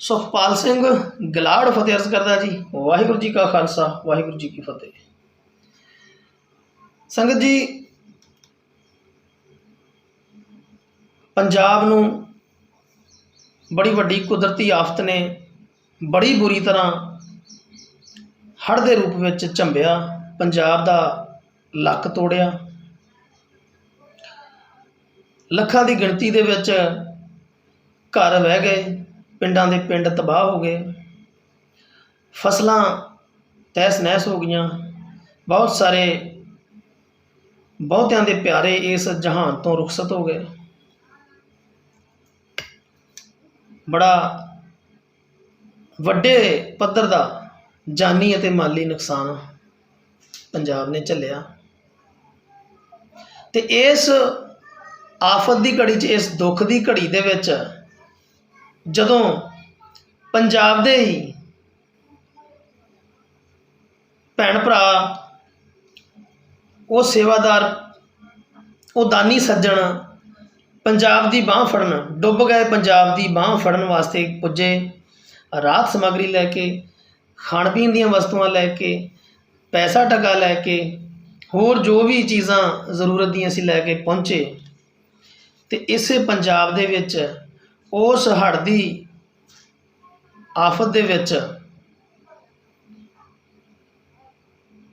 ਸੁਖਪਾਲ ਸਿੰਘ ਗਲਾੜ ਫਤਿਹ ਅਰਜ਼ ਕਰਦਾ ਜੀ। ਵਾਹਿਗੁਰੂ ਜੀ ਕਾ ਖਾਲਸਾ, ਵਾਹਿਗੁਰੂ ਜੀ ਕੀ ਫਤਿਹ। ਸੰਗਤ ਜੀ, ਪੰਜਾਬ ਨੂੰ ਬੜੀ ਵੱਡੀ ਕੁਦਰਤੀ ਆਫਤ ਨੇ ਬੜੀ ਬੁਰੀ ਤਰ੍ਹਾਂ ਹੜ੍ਹ ਦੇ ਰੂਪ ਵਿੱਚ ਝੰਬਿਆ, ਪੰਜਾਬ ਦਾ ਲੱਕ ਤੋੜਿਆ। ਲੱਖਾਂ ਦੀ ਗਿਣਤੀ ਦੇ ਵਿੱਚ ਘਰ ਵਹਿ ਗਏ। ਪਿੰਡਾਂ ਦੇ ਪਿੰਡ ਤਬਾਹ ਹੋ ਗਏ। ਫਸਲਾਂ ਤਹਿਸ ਨਹਿਸ ਹੋ ਗਈਆਂ। ਬਹੁਤ ਸਾਰੇ ਬਹੁਤਿਆਂ ਦੇ ਪਿਆਰੇ ਇਸ ਜਹਾਨ ਤੋਂ ਰੁਖਸਤ ਹੋ ਗਏ। ਬੜਾ ਵੱਡੇ ਪੱਧਰ ਦਾ ਜਾਨੀ ਅਤੇ ਮਾਲੀ ਨੁਕਸਾਨ ਪੰਜਾਬ ਨੇ ਝੱਲਿਆ। ਤੇ ਇਸ ਆਫਤ ਦੀ ਘੜੀ 'ਚ, ਇਸ ਦੁੱਖ ਦੀ ਘੜੀ ਦੇ ਵਿੱਚ ਜਦੋਂ ਪੰਜਾਬ ਦੇ ਹੀ ਭੈਣ ਭਰਾ, ਉਹ ਸੇਵਾਦਾਰ, ਉਹ ਦਾਨੀ ਸੱਜਣ ਪੰਜਾਬ ਦੀ ਬਾਹ ਫੜਨ, ਡੁੱਬ ਗਏ ਪੰਜਾਬ ਦੀ ਬਾਹ ਫੜਨ ਵਾਸਤੇ ਪੁੱਜੇ। ਰਾਤ ਸਮੱਗਰੀ ਲੈ ਕੇ, ਖਾਣ ਪੀਣ ਦੀਆਂ ਵਸਤੂਆਂ ਲੈ ਕੇ, ਪੈਸਾ ਟਕਾ ਲੈ ਕੇ, ਹੋਰ ਜੋ ਵੀ ਚੀਜ਼ਾਂ ਜ਼ਰੂਰਤ ਦੀਆਂ ਸੀ ਲੈ ਕੇ ਪਹੁੰਚੇ। ਤੇ ਇਸੇ ਪੰਜਾਬ ਦੇ ਵਿੱਚ ਉਸ ਹੜ੍ਹ ਦੀ ਆਫਤ ਦੇ ਵਿੱਚ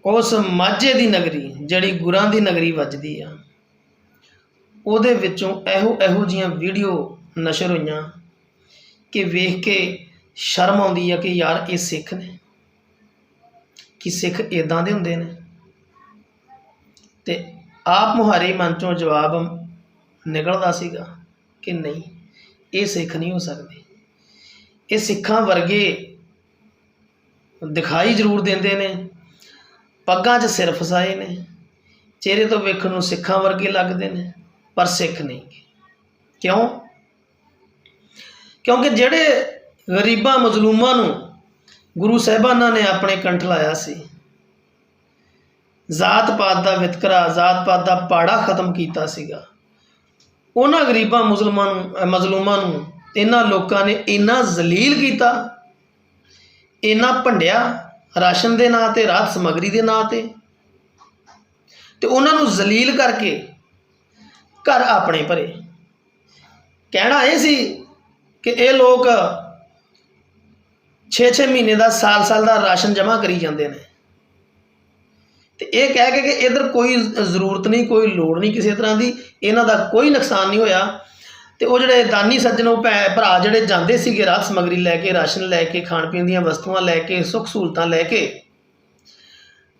ਉਸ ਮਾਝੇ ਦੀ ਨਗਰੀ, ਜਿਹੜੀ ਗੁਰਾਂ ਦੀ ਨਗਰੀ ਵੱਜਦੀ ਆ, ਉਹਦੇ ਵਿੱਚੋਂ ਇਹੋ ਇਹੋ ਜੀਆਂ ਵੀਡੀਓ ਨਸ਼ਰ ਹੋਈਆਂ ਕਿ ਵੇਖ ਕੇ ਸ਼ਰਮ ਆਉਂਦੀ ਆ ਕਿ ਯਾਰ ਇਹ ਸਿੱਖ ਨੇ। ਕਿ ਸਿੱਖ ਇਦਾਂ ਦੇ ਹੁੰਦੇ ਨੇ। ਤੇ ਆਪ ਮੁਹਾਰੇ ਮਨ ਚੋਂ ਜਵਾਬ ਨਿਕਲਦਾ ਸੀਗਾ ਕਿ ਨਹੀਂ। ਇਹ ਸਿੱਖ ਨਹੀਂ ਹੋ ਸਕਦੇ। ਇਹ ਸਿੱਖਾਂ ਵਰਗੇ ਦਿਖਾਈ ਜ਼ਰੂਰ ਦਿੰਦੇ ਨੇ। ਪੱਗਾਂ 'ਚ ਸਿਰ ਫਸਾਏ ਨੇ। ਚਿਹਰੇ ਤੋਂ ਵੇਖਣ ਨੂੰ ਸਿੱਖਾਂ ਵਰਗੇ ਲੱਗਦੇ ਨੇ, ਪਰ ਸਿੱਖ ਨਹੀਂ। ਕਿਉਂ? ਕਿਉਂਕਿ ਜਿਹੜੇ ਗਰੀਬਾਂ, ਮਜ਼ਲੂਮਾਂ ਨੂੰ ਗੁਰੂ ਸਾਹਿਬਾਨਾਂ ਨੇ ਆਪਣੇ ਕੰਠ ਲਾਇਆ ਸੀ ਜ਼ਾਤ ਪਾਤ ਦਾ ਵਿਤਕਰਾ ਜ਼ਾਤ ਪਾਤ ਦਾ ਪਾੜਾ ਖਤਮ ਕੀਤਾ ਸੀਗਾ। ਉਹਨਾਂ ਗਰੀਬਾਂ ਮੁਸਲਮਾਂ ਨੂੰ ਮਜ਼ਲੂਮਾਂ ਨੂੰ ਇਹਨਾਂ ਲੋਕਾਂ ਨੇ ਇੰਨਾ ਜ਼ਲੀਲ ਕੀਤਾ, ਇੰਨਾ ਭੰਡਿਆ ਰਾਸ਼ਨ ਦੇ ਨਾਂ ਤੇ ਰਾਹਤ ਸਮੱਗਰੀ ਦੇ ਨਾਂ ਤੇ ਤੇ ਉਹਨਾਂ ਨੂੰ ਜ਼ਲੀਲ ਕਰਕੇ ਘਰ ਆਪਣੇ ਭਰੇ। ਕਹਿਣਾ ਇਹ ਸੀ ਕਿ ਇਹ ਲੋਕ 6-6 ਮਹੀਨੇ ਦਾ, ਸਾਲ-ਸਾਲ ਦਾ ਰਾਸ਼ਨ ਜਮ੍ਹਾਂ ਕਰੀ ਜਾਂਦੇ ਨੇ। ਤੇ ਇਹ ਕਹਿ ਕੇ ਕਿ ਇਧਰ ਕੋਈ ਜ਼ਰੂਰਤ ਨਹੀਂ, ਕੋਈ ਲੋੜ ਨਹੀਂ ਕਿਸੇ ਤਰ੍ਹਾਂ ਦੀ, ਇਹਨਾਂ ਦਾ ਕੋਈ ਨੁਕਸਾਨ ਨਹੀਂ ਹੋਇਆ। ਤੇ ਉਹ ਜਿਹੜੇ ਦਾਨੀ ਸੱਜਣ ਉਹ ਭੈ- ਭਰਾ ਜਿਹੜੇ ਜਾਂਦੇ ਸੀਗੇ ਰਾਹਤ ਸਮੱਗਰੀ ਲੈ ਕੇ, ਰਾਸ਼ਨ ਲੈ ਕੇ, ਖਾਣ ਪੀਣ ਦੀਆਂ ਵਸਤੂਆਂ ਲੈ ਕੇ, ਸੁੱਖ ਸਹੂਲਤਾਂ ਲੈ ਕੇ,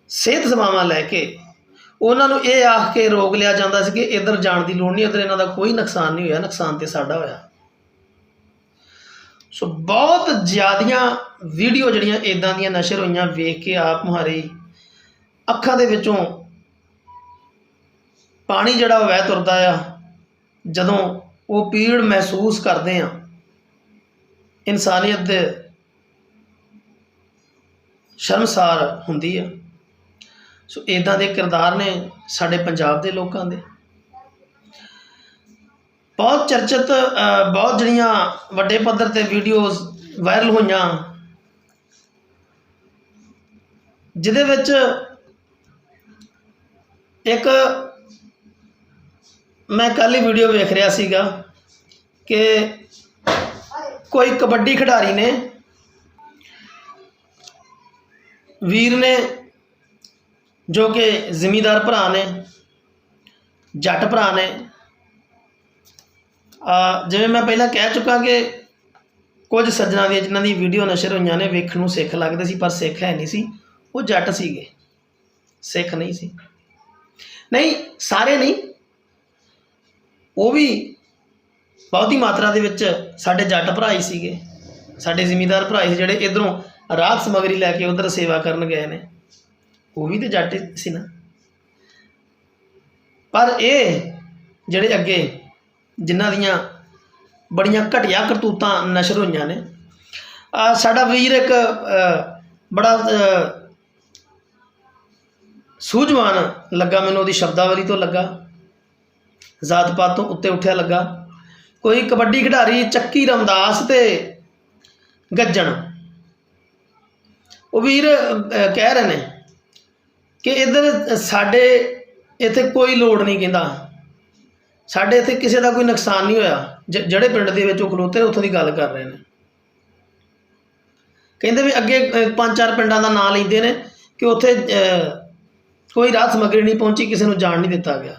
ਸਿਹਤ ਸੇਵਾਵਾਂ ਲੈ ਕੇ, ਉਹਨਾਂ ਨੂੰ ਇਹ ਆਖ ਕੇ ਰੋਕ ਲਿਆ ਜਾਂਦਾ ਸੀ ਕਿ ਇੱਧਰ ਜਾਣ ਦੀ ਲੋੜ ਨਹੀਂ, ਇੱਧਰ ਇਹਨਾਂ ਦਾ ਕੋਈ ਨੁਕਸਾਨ ਨਹੀਂ ਹੋਇਆ, ਨੁਕਸਾਨ ਤੇ ਸਾਡਾ ਹੋਇਆ। ਸੋ ਬਹੁਤ ਜ਼ਿਆਦੀਆਂ ਵੀਡੀਓ ਜਿਹੜੀਆਂ ਇਦਾਂ ਦੀਆਂ ਨਸ਼ਰ ਹੋਈਆਂ ਵੇਖ ਕੇ ਆਪ ਮੁਹਾਰੇ ਅੱਖਾਂ ਦੇ ਵਿੱਚੋਂ ਪਾਣੀ ਜਿਹੜਾ ਵਹਿ ਤੁਰਦਾ ਆ, ਜਦੋਂ ਉਹ ਪੀੜ ਮਹਿਸੂਸ ਕਰਦੇ ਆ, ਇਨਸਾਨੀਅਤ ਦੇ ਸ਼ਰਮਸਾਰ ਹੁੰਦੀ ਆ। ਸੋ ਇਦਾਂ ਦੇ ਕਿਰਦਾਰ ਨੇ ਸਾਡੇ ਪੰਜਾਬ ਦੇ ਲੋਕਾਂ ਦੇ। ਬਹੁਤ ਚਰਚਿਤ ਬਹੁਤ ਜਿਹੜੀਆਂ ਵੱਡੇ ਪੱਧਰ ਤੇ ਵੀਡੀਓਜ਼ ਵਾਇਰਲ ਹੋਈਆਂ, ਜਿਹਦੇ ਵਿੱਚ ਇੱਕ ਮੈਂ ਕੱਲ ਹੀ ਵੀਡੀਓ ਵੇਖ ਰਿਹਾ ਸੀਗਾ ਕਿ ਕੋਈ ਕਬੱਡੀ ਖਿਡਾਰੀ ਨੇ ਵੀਰ ਨੇ ਜੋ ਕਿ ਜ਼ਿਮੀਦਾਰ ਭਰਾ ਨੇ, ਜੱਟ ਭਰਾ ਨੇ, ਆ ਜਿਵੇਂ ਮੈਂ ਪਹਿਲਾਂ ਕਹਿ ਚੁੱਕਾ ਕਿ ਕੁਝ ਸੱਜਣਾ ਦੀਆਂ ਜਿਨ੍ਹਾਂ ਦੀ ਵੀਡੀਓ ਨਸ਼ਰ ਹੋਈਆਂ ਨੇ, ਵੇਖਣ ਨੂੰ ਸਿੱਖ ਲੱਗਦੇ ਸੀ, ਪਰ ਸਿੱਖ ਹੈ ਨਹੀਂ ਸੀ, ਉਹ ਜੱਟ ਸੀਗੇ, ਸਿੱਖ ਨਹੀਂ ਸੀ। ਨਹੀਂ, ਸਾਰੇ ਨਹੀਂ। ਉਹ ਵੀ ਬਹੁਤੀ ਮਾਤਰਾ ਦੇ ਵਿੱਚ ਸਾਡੇ ਜੱਟ ਭਰਾ ਹੀ ਸੀਗੇ। ਸਾਡੇ ਜ਼ਿਮੀਂਦਾਰ ਭਰਾ ਹੀ ਸੀ ਜਿਹੜੇ ਇਧਰੋਂ ਰਾਤ ਸਮੱਗਰੀ ਲੈ ਕੇ ਉਧਰ ਸੇਵਾ ਕਰਨ ਗਏ ਨੇ। ਉਹ ਵੀ ਤੇ ਜੱਟ ਸੀ ਨਾ। ਪਰ ਇਹ ਜਿਹੜੇ ਅੱਗੇ ਜਿਨ੍ਹਾਂ ਦੀਆਂ ਬੜੀਆਂ ਘਟੀਆ ਕਰਤੂਤਾਂ ਨਸ਼ਰ ਹੋਈਆਂ ਨੇ ਆ ਸਾਡਾ ਵੀਰ ਇੱਕ ਬੜਾ ਸੂਝਵਾਨ ਲੱਗਾ ਮੈਨੂੰ ਉਹਦੀ ਸ਼ਬਦਾਵਲੀ ਤੋਂ ਲੱਗਾ। ਜ਼ਾਤ ਪਾਤ ਤੋਂ ਉੱਤੇ ਉੱਠਿਆ ਲੱਗਾ। ਕੋਈ ਕਬੱਡੀ ਖਿਡਾਰੀ ਚੱਕੀ ਰਮਦਾਸ ਤੇ ਗੱਜਣ। ਉਹ ਵੀਰ ਕਹਿ ਰਹੇ ਨੇ ਕਿ ਇੱਧਰ ਸਾਡੇ ਇੱਥੇ ਕੋਈ ਲੋੜ ਨਹੀਂ ਕਹਿੰਦਾ। ਸਾਡੇ ਇੱਥੇ ਕਿਸੇ ਦਾ ਕੋਈ ਨੁਕਸਾਨ ਨਹੀਂ ਹੋਇਆ। ਜ- ਜਿਹੜੇ ਪਿੰਡ ਦੇ ਵਿੱਚ ਉਹ ਖਲੋਤੇ ਉੱਥੋਂ ਦੀ ਗੱਲ ਕਰ ਰਹੇ ਨੇ। ਕਹਿੰਦੇ ਵੀ ਅੱਗੇ ਪੰਜ ਚਾਰ ਪਿੰਡਾਂ ਦਾ ਨਾਂ ਲੈਂਦੇ ਨੇ ਕਿ ਉੱਥੇ ਕੋਈ ਰਾਹਤ ਸਮੱਗਰੀ ਨਹੀਂ ਪਹੁੰਚੀ, ਕਿਸੇ ਨੂੰ ਜਾਣ ਨਹੀਂ ਦਿੱਤਾ ਗਿਆ।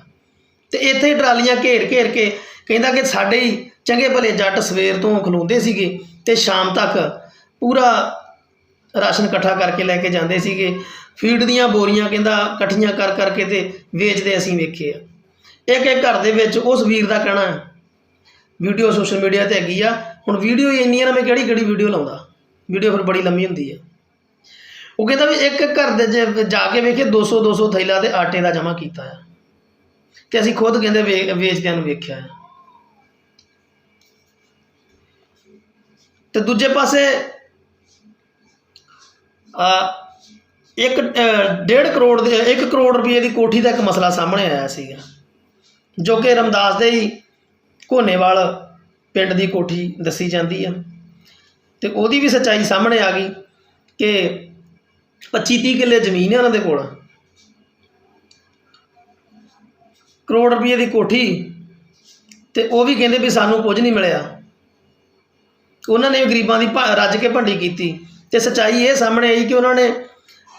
ਤੇ ਇੱਥੇ ਹੀ ਟਰਾਲੀਆਂ ਘੇਰ ਘੇਰ ਕੇ ਕਹਿੰਦਾ ਕਿ ਸਾਡੇ ਹੀ ਚੰਗੇ ਭਲੇ ਜੱਟ ਸਵੇਰ ਤੋਂ ਖਲੋਂਦੇ ਸੀਗੇ ਤੇ ਸ਼ਾਮ ਤੱਕ ਪੂਰਾ ਰਾਸ਼ਨ ਇਕੱਠਾ ਕਰਕੇ ਲੈ ਕੇ ਜਾਂਦੇ ਸੀਗੇ। ਫੀਡ ਦੀਆਂ ਬੋਰੀਆਂ ਕਹਿੰਦਾ ਇਕੱਠੀਆਂ ਕਰ ਕਰਕੇ ਤੇ ਵੇਚਦੇ ਅਸੀਂ ਵੇਖੇ ਆ। ਇੱਕ ਇੱਕ ਘਰ ਦੇ ਵਿੱਚ ਉਸ ਵੀਰ ਦਾ ਕਹਿਣਾ ਹੈ। ਵੀਡੀਓ ਸੋਸ਼ਲ ਮੀਡੀਆ ਤੇ ਹੈਗੀ ਆ। ਹੁਣ ਵੀਡੀਓ ਹੀ ਇੰਨੀ ਆ ਨਾ ਮੈਂ ਕਿਹੜੀ ਕਿਹੜੀ ਵੀਡੀਓ ਲਾਉਂਦਾ। ਵੀਡੀਓ ਫਿਰ ਬੜੀ ਲੰਮੀ ਹੁੰਦੀ ਹੈ ਉਹ ਕਹਿੰਦਾ ਵੀ ਇੱਕ ਘਰ ਦੇ ਜੇ ਜਾ ਕੇ ਵੇਖੇ 200 200 ਥੈਲਾ ਤੇ ਆਟੇ ਦਾ ਜਮਾ ਕੀਤਾ ਆ। ਤੇ ਅਸੀਂ ਖੁਦ ਕਹਿੰਦੇ ਵੇ- ਵੇਚਦਿਆਂ ਨੂੰ ਵੇਖਿਆ ਆ। ਤੇ ਦੂਜੇ ਪਾਸੇ ਆ ਇੱਕ ਅ, ਡੇਢ ਕਰੋੜ ਦੇ 1 ਕਰੋੜ ਰੁਪਏ ਦੀ ਕੋਠੀ ਦਾ ਇੱਕ ਮਸਲਾ ਸਾਹਮਣੇ ਆਇਆ ਸੀਗਾ ਜੋ ਕਿ ਰਮਦਾਸ ਦੇ ਹੀ ਘੋਨੇਵਾਲ ਪਿੰਡ ਦੀ ਕੋਠੀ ਦੱਸੀ ਜਾਂਦੀ ਆ। ਤੇ ਉਹਦੀ ਵੀ ਸੱਚਾਈ ਸਾਹਮਣੇ ਆ ਗਈ ਕਿ 25 30 ਕਿੱਲੇ ਜ਼ਮੀਨ ਹੈ ਉਹਨਾਂ ਦੇ ਕੋਲ। ਕਰੋੜ ਰੁਪਏ ਦੀ ਕੋਠੀ। ਤੇ ਉਹ ਵੀ ਕਹਿੰਦੇ ਵੀ ਸਾਨੂੰ ਕੁਝ ਨਹੀਂ ਮਿਲਿਆ। ਉਹਨਾਂ ਨੇ ਗਰੀਬਾਂ ਦੀ ਭਾ- ਰੱਜ ਕੇ ਭੰਡੀ ਕੀਤੀ। ਤੇ ਸੱਚਾਈ ਇਹ ਸਾਹਮਣੇ ਆਈ ਕਿ ਉਹਨਾਂ ਨੇ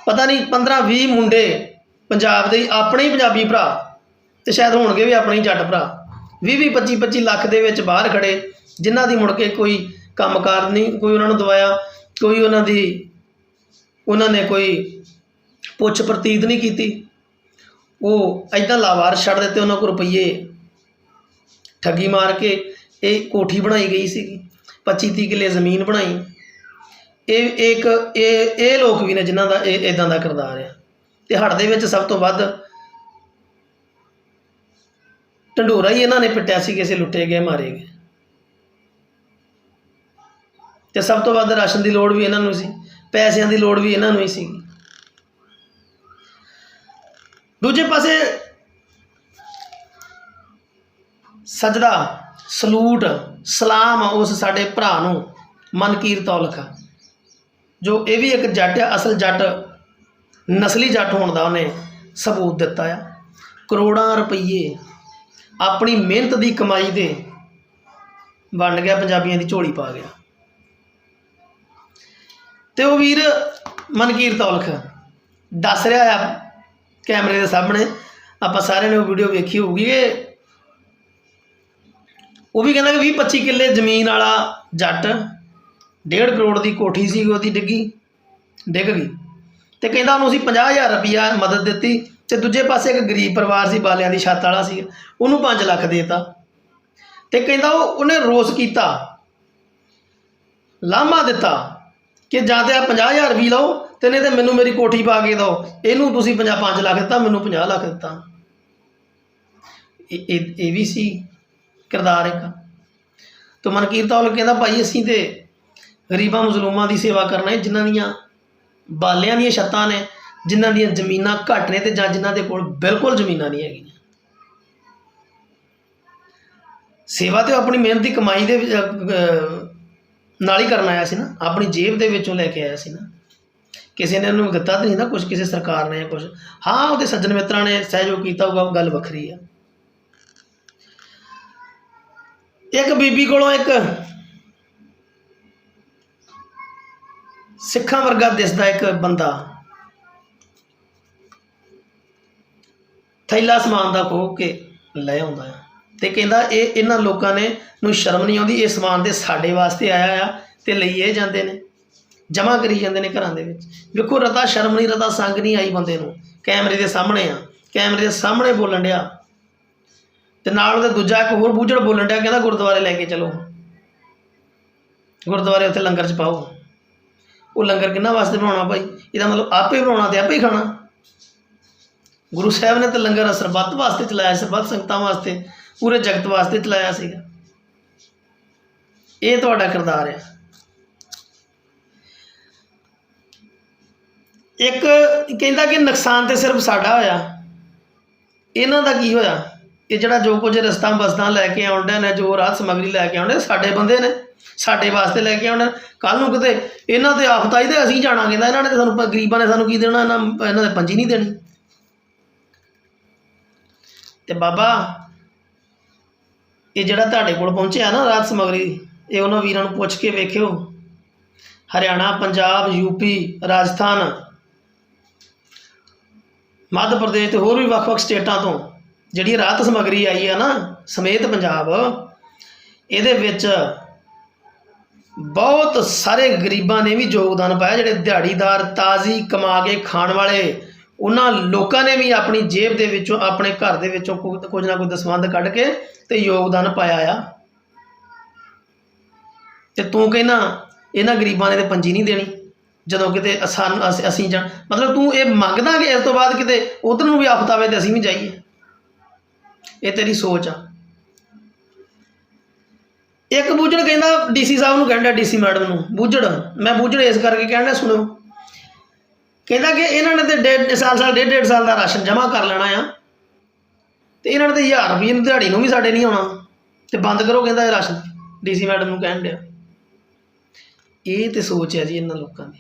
ਪਤਾ ਨਹੀਂ 15 20 ਮੁੰਡੇ ਪੰਜਾਬ ਦੇ ਆਪਣੇ ਹੀ ਪੰਜਾਬੀ ਭਰਾ ਤੇ ਸ਼ਾਇਦ ਹੋਣਗੇ ਵੀ ਆਪਣੇ ਹੀ ਜੱਟ ਭਰਾ। 20 20 25 25 ਲੱਖ ਦੇ ਵਿੱਚ ਬਾਹਰ ਖੜੇ, ਜਿਨ੍ਹਾਂ ਦੀ ਮੁੜ ਕੇ ਕੋਈ ਕੰਮਕਾਰ ਨਹੀਂ, ਕੋਈ ਉਹਨਾਂ ਨੂੰ ਦਵਾਇਆ, ਕੋਈ ਉਹਨਾਂ ਦੀ ਉਹਨਾਂ ਨੇ ਕੋਈ ਪੁੱਛ ਪ੍ਰਤੀਤ ਨਹੀਂ ਕੀਤੀ। ਉਹ ਐਦਾਂ ਲਾਵਾਰ ਛੱਡ ਦਿੱਤੇ, ਉਹਨਾਂ ਕੋਲ ਰੁਪਈਏ ਠੱਗੀ ਮਾਰ ਕੇ ਇਹ ਕੋਠੀ ਬਣਾਈ ਗਈ ਸੀਗੀ 25 30 ਕਿੱਲੇ ਜ਼ਮੀਨ ਬਣਾਈ। ਇਹ ਇੱਕ, ਇਹ ਇਹ ਲੋਕ ਵੀ ਨੇ ਜਿਨ੍ਹਾਂ ਦਾ ਇਹ ਇਦਾਂ ਦਾ ਕਿਰਦਾਰ ਆ। ਤੇ ਹੜ ਦੇ ਵਿੱਚ ਸਭ ਤੋਂ ਵੱਧ ਢੰਡੋਰਾ ਹੀ ਇਹਨਾਂ ਨੇ ਪਿੱਟਿਆ ਸੀ ਕਿਸੇ ਲੁੱਟੇ ਗਏ, ਮਾਰੇ ਗਏ। ਤੇ ਸਭ ਤੋਂ ਵੱਧ ਰਾਸ਼ਨ ਦੀ ਲੋੜ ਵੀ ਇਹਨਾਂ ਨੂੰ ਸੀ। ਪੈਸਿਆਂ ਦੀ ਲੋੜ ਵੀ ਇਹਨਾਂ ਨੂੰ ਹੀ ਸੀ। ਦੂਜੇ ਪਾਸੇ ਸਜਦਾ, ਸਲੂਟ, ਸਲਾਮ ਉਸ ਸਾਡੇ ਭਰਾ ਨੂੰ ਮਨਕੀਰ ਤੌਲਖ ਜੋ ਇਹ ਵੀ ਇੱਕ ਜੱਟ ਆ, ਅਸਲ ਜੱਟ, ਨਸਲੀ ਜੱਟ ਹੋਣ ਦਾ ਉਹਨੇ ਸਬੂਤ ਦਿੱਤਾ ਆ। ਕਰੋੜਾਂ ਰੁਪਈਏ ਆਪਣੀ ਮਿਹਨਤ ਦੀ ਕਮਾਈ ਦੇ ਵੰਡ ਗਿਆ, ਪੰਜਾਬੀਆਂ ਦੀ ਝੋਲੀ ਪਾ ਗਿਆ। ਤੇ ਉਹ ਵੀਰ ਮਨਕੀਰ ਤੌਲਖ ਦੱਸ ਰਿਹਾ ਆ ਕੈਮਰੇ ਦੇ ਸਾਹਮਣੇ। ਆਪਾਂ ਸਾਰਿਆਂ ਨੇ ਉਹ ਵੀਡੀਓ ਵੇਖੀ ਹੋਊਗੀ ਕਿ ਉਹ ਵੀ ਕਹਿੰਦਾ ਕਿ 20 25 ਕਿੱਲੇ ਜ਼ਮੀਨ ਵਾਲਾ ਜੱਟ 1.5 ਕਰੋੜ ਦੀ ਕੋਠੀ ਸੀ ਉਹਦੀ ਡਿੱਗੀ, ਡਿੱਗ ਗਈ। ਤੇ ਕਹਿੰਦਾ ਉਹਨੂੰ ਅਸੀਂ 50000 ਰੁਪਇਆ ਮਦਦ ਦਿੱਤੀ ਤੇ ਦੂਜੇ ਪਾਸੇ ਇੱਕ ਗਰੀਬ ਪਰਿਵਾਰ ਸੀ, ਬਾਲਿਆਂ ਦੀ ਛੱਤ ਵਾਲਾ ਸੀ, ਉਹਨੂੰ 5 ਲੱਖ ਦੇਤਾ। ਤੇ ਕਹਿੰਦਾ ਉਹ ਉਹਨੇ ਰੋਸ ਕੀਤਾ, ਲਾਮਾ ਦਿੱਤਾ। ਕਿ ਜਾਂ ਤੇ ਆ 50000 ਵੀ ਲਓ ਤੇ ਨਹੀਂ ਤੇ ਮੈਨੂੰ ਮੇਰੀ ਕੋਠੀ ਪਾ ਕੇ ਦਿਓ। ਇਹਨੂੰ ਤੁਸੀਂ 50 5 ਲੱਖ ਦਿੱਤਾ, ਮੈਨੂੰ 50 ਲੱਖ ਦਿੱਤਾ। ਇਹ ਇਹ ਵੀ ਸੀ ਕਿਰਦਾਰ ਇੱਕ। ਤੇ ਮਨਕੀਰ ਤੌਲ ਕਹਿੰਦਾ, ਭਾਈ ਅਸੀਂ ਤੇ ਗਰੀਬਾਂ ਮਜ਼ਲੂਮਾਂ ਦੀ ਸੇਵਾ ਕਰਨਾ ਹੈ ਜਿਨ੍ਹਾਂ ਦੀਆਂ ਬਾਲਿਆਂ ਦੀਆਂ ਛੱਤਾਂ ਨੇ, ਜਿਨ੍ਹਾਂ ਦੀਆਂ ਜ਼ਮੀਨਾਂ ਘੱਟ ਨੇ ਤੇ ਜਾਂ ਜਿਨ੍ਹਾਂ ਦੇ ਕੋਲ ਬਿਲਕੁਲ ਜ਼ਮੀਨਾਂ ਨਹੀਂ ਹੈਗੀਆਂ। ਸੇਵਾ ਤੇ ਆਪਣੀ ਮਿਹਨਤ ਦੀ ਕਮਾਈ ਦੇ ਨਾਲ ਹੀ ਕਰਨ ਆਇਆ ਸੀ ਨਾ, ਆਪਣੀ ਜੇਬ ਦੇ ਵਿੱਚੋਂ ਲੈ ਕੇ ਆਇਆ ਸੀ ਨਾ। ਕਿਸੇ ਨੇ ਉਹਨੂੰ ਦਿੱਤਾ ਤਾਂ ਨਹੀਂ ਨਾ ਕੁਝ ਕਿਸੇ ਸਰਕਾਰ ਨੇ ਕੁਝ ਹਾਂ, ਉਹਦੇ ਸੱਜਣ ਮਿੱਤਰਾਂ ਨੇ ਸਹਿਯੋਗ ਕੀਤਾ ਹੋਊਗਾ, ਉਹ ਗੱਲ ਵੱਖਰੀ ਆ। ਇੱਕ ਬੀਬੀ ਕੋਲੋਂ ਇੱਕ ਸਿੱਖਾਂ ਵਰਗਾ ਦਿਸਦਾ ਇੱਕ ਬੰਦਾ। ਥੈਲਾ ਸਮਾਨ ਦਾ ਖੋਹ ਕੇ ਲੈ ਆਉਂਦਾ ਆ। ਤੇ ਕਹਿੰਦਾ ਇਹ ਇਹਨਾਂ ਲੋਕਾਂ ਨੇ ਨੂੰ ਸ਼ਰਮ ਨਹੀਂ ਆਉਂਦੀ, ਇਹ ਸਮਾਨ ਤੇ ਸਾਡੇ ਵਾਸਤੇ ਆਇਆ ਆ ਤੇ ਲਈ ਇਹ ਜਾਂਦੇ ਨੇ ਜਮਾ ਕਰੀ ਜਾਂਦੇ ਨੇ ਘਰਾਂ ਦੇ ਵਿੱਚ। ਵੇਖੋ, ਰਤਾ ਸ਼ਰਮ ਨਹੀਂ, ਰਤਾ ਸੰਗ ਨਹੀਂ ਆਈ ਬੰਦੇ ਨੂੰ। ਕੈਮਰੇ ਦੇ ਸਾਹਮਣੇ ਆ, ਕੈਮਰੇ ਦੇ ਸਾਹਮਣੇ ਬੋਲਣ ਡਿਆ। ਤੇ ਨਾਲ ਉਹਦੇ ਦੂਜਾ ਇੱਕ ਹੋਰ ਬੂਝੜ ਬੋਲਣ ਡਿਆ, ਕਹਿੰਦਾ ਗੁਰਦੁਆਰੇ ਲੈ ਕੇ ਚਲੋ। ਗੁਰਦੁਆਰੇ ਉੱਥੇ ਲੰਗਰ ਚ ਪਾਓ। ਉਹ ਲੰਗਰ ਕਿੰਨਾ ਵਾਸਤੇ ਬਣਾਉਣਾ ਭਾਈ? ਇਹਦਾ ਮਤਲਬ ਆਪੇ ਬਣਾਉਣਾ ਤੇ ਆਪੇ ਖਾਣਾ। ਗੁਰੂ ਸਾਹਿਬ ਨੇ ਤਾਂ ਲੰਗਰ ਸਰਬੱਤ ਵਾਸਤੇ ਚਲਾਇਆ ਸਰਬੱਤ ਸੰਗਤਾਂ ਵਾਸਤੇ। ਪੂਰੇ ਜਗਤ ਵਾਸਤੇ ਚਲਾਇਆ ਸੀਗਾ। ਇਹ ਤੁਹਾਡਾ ਕਿਰਦਾਰ ਹੈ ਇੱਕ ਕਹਿੰਦਾ ਕਿ ਨੁਕਸਾਨ ਤੇ ਸਿਰਫ ਸਾਡਾ ਹੋਇਆ। ਇਹਨਾਂ ਦਾ ਕੀ ਹੋਇਆ? ਇਹ ਜਿਹੜਾ ਜੋ ਕੁਝ ਰਸਤਾ ਬਸਤਾਂ ਲੈ ਕੇ ਆਉਂਦੇ ਨੇ, ਜੋ ਰਾਤ ਸਮਗਰੀ ਲੈ ਕੇ ਆਉਂਦੇ ਸਾਡੇ ਬੰਦੇ ਨੇ, ਸਾਡੇ ਵਾਸਤੇ ਲੈ ਕੇ ਆਉਣਾ ਕੱਲ ਨੂੰ ਕਿਤੇ ਇਹਨਾਂ ਤੇ ਆਫਤ ਆਈ ਤੇ ਅਸੀਂ ਜਾਣਾ ਕਹਿੰਦਾ, ਇਹਨਾਂ ਨੇ ਸਾਨੂੰ ਗਰੀਬਾਂ ਨੇ ਸਾਨੂੰ ਕੀ ਦੇਣਾ? ਇਹਨਾਂ ਇਹਨਾਂ ਦੇ ਪੰਜੀ ਨਹੀਂ ਦੇਣੀ। ਤੇ ਬਾਬਾ ਇਹ ਜਿਹੜਾ ਤੁਹਾਡੇ ਕੋਲ ਪਹੁੰਚਿਆ ਨਾ ਰਾਤ ਸਮਗਰੀ, ਇਹ ਉਹਨਾਂ ਵੀਰਾਂ ਨੂੰ ਪੁੱਛ ਕੇ ਵੇਖਿਓ। ਹਰਿਆਣਾ, ਪੰਜਾਬ ਯੂਪੀ ਰਾਜਸਥਾਨ, ਮੱਧ ਪ੍ਰਦੇਸ਼ ਤੇ ਹੋਰ ਵੀ ਵੱਖ-ਵੱਖ ਸਟੇਟਾਂ ਤੋਂ ਜਿਹੜੀ ਰਾਤ ਸਮਗਰੀ ਆਈ ਆ ਨਾ, ਸਮੇਤ ਪੰਜਾਬ, ਇਹਦੇ ਵਿੱਚ ਬਹੁਤ ਸਾਰੇ ਗਰੀਬਾਂ ਨੇ ਵੀ ਯੋਗਦਾਨ ਪਾਇਆ, ਜਿਹੜੇ ਦਿਹਾੜੀਦਾਰ ਤਾਜ਼ੀ ਕਮਾ ਕੇ ਖਾਣ ਵਾਲੇ ਉਹਨਾਂ ਲੋਕਾਂ ਨੇ ਵੀ ਆਪਣੀ ਜੇਬ ਦੇ ਵਿੱਚੋਂ, ਆਪਣੇ ਘਰ ਦੇ ਵਿੱਚੋਂ ਕੁਝ ਨਾ ਕੁਝ ਦਸਵੰਧ ਕੱਢ ਕੇ ਤੇ ਯੋਗਦਾਨ ਪਾਇਆ ਆ। ਤੇ ਤੂੰ ਕਹਿੰਦਾ ਇਹਨਾਂ ਗਰੀਬਾਂ ਨੇ ਤੇ ਪੰਜੀ ਨਹੀਂ ਦੇਣੀ। ਜਦੋਂ ਕਿਤੇ ਸਾਨੂੰ ਅਸੀਂ- ਅਸੀਂ ਜਾਂ, ਮਤਲਬ ਤੂੰ ਇਹ ਮੰਗਦਾ ਕਿ ਇਸ ਤੋਂ ਬਾਅਦ ਕਿਤੇ ਉਧਰ ਨੂੰ ਵੀ ਆਫਤ ਆਵੇ ਤੇ ਅਸੀਂ ਵੀ ਜਾਈਏ। ਇਹ ਤੇਰੀ ਸੋਚ ਆ। ਇੱਕ ਬੂਝੜ ਕਹਿੰਦਾ ਡੀਸੀ ਸਾਹਿਬ ਨੂੰ ਕਹਿੰਦਾ ਡੀਸੀ ਮੈਡਮ ਨੂੰ, ਬੂਝੜ, ਮੈਂ ਬੂਝੜ ਇਸ ਕਰਕੇ ਕਹਿੰਦਾ ਸੁਣੋ। ਕਹਿੰਦਾ ਕਿ ਇਹਨਾਂ ਨੇ ਤੇ ਡੇਢ ਸਾਲ ਸਾਲ, ਡੇਢ ਡੇਢ ਸਾਲ ਦਾ ਰਾਸ਼ਨ ਜਮ੍ਹਾਂ ਕਰ ਲੈਣਾ ਆ। ਤੇ ਇਹਨਾਂ ਨੇ ਤੇ 1000 ਰੁਪਏ ਨੂੰ ਦਿਹਾੜੀ ਨੂੰ ਵੀ ਸਾਡੇ ਨਹੀਂ ਆਉਣਾ। ਤੇ ਬੰਦ ਕਰੋ ਕਹਿੰਦਾ ਇਹ ਰਾਸ਼ਨ। ਡੀਸੀ ਮੈਡਮ ਨੂੰ ਕਹਿਣ ਡਿਆ। ਇਹ ਤੇ ਸੋਚ ਹੈ ਜੀ ਇਹਨਾਂ ਲੋਕਾਂ ਦੀ।